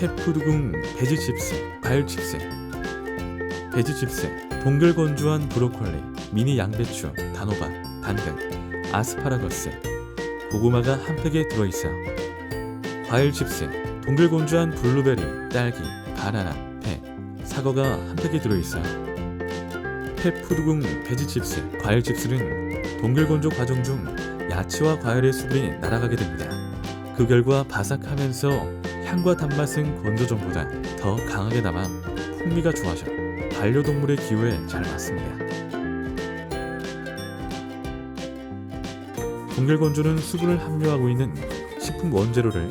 펫푸드궁 베지 칩스, 과일 칩스, 베지 칩스, 동결 건조한 브로콜리, 미니 양배추, 단호박, 당근, 아스파라거스, 고구마가 한 팩에 들어있어요. 과일 칩스, 동결 건조한 블루베리, 딸기, 바나나, 배, 사과가 한 팩에 들어있어요. 펫푸드궁 베지 칩스, 과일 칩스는 동결 건조 과정 중 야채와 과일의 수분이 날아가게 됩니다. 그 결과 바삭하면서 향과 단맛은 건조전보다 더 강하게 남아 풍미가 좋아져 반려동물의 기호에 잘 맞습니다. 동결건조는 수분을 함유하고 있는 식품 원재료를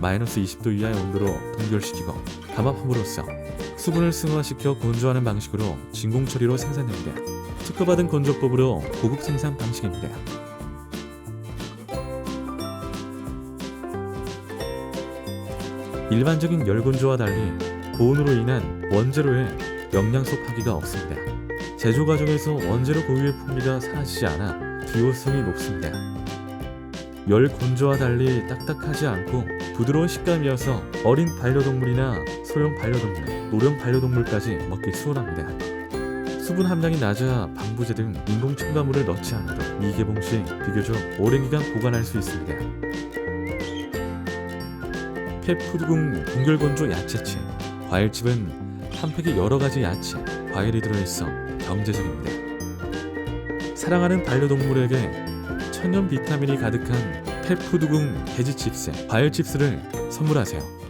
마이너스 20도 이하의 온도로 동결시키고 감압함으로써 수분을 승화시켜 건조하는 방식으로 진공 처리로 생산됩니다. 특허받은 건조법으로 고급 생산 방식입니다. 일반적인 열건조와 달리 고온으로 인한 원재료에 영양소 파기가 없습니다. 제조 과정에서 원재료 고유의 풍미가 사라지지 않아 기호성이 높습니다. 열 건조와 달리 딱딱하지 않고 부드러운 식감이어서 어린 반려동물이나 소형 반려동물, 노령 반려동물까지 먹기 수월합니다. 수분 함량이 낮아 방부제 등 인공 첨가물을 넣지 않아도 미개봉 시 비교적 오랜 기간 보관할 수 있습니다. 펫푸드궁 동결건조 야채칩 과일칩은 한 팩에 여러 가지 야채, 과일이 들어있어 경제적입니다. 사랑하는 반려동물에게 천연 비타민이 가득한 펫푸드궁 돼지 칩스, 과일 칩스를 선물하세요.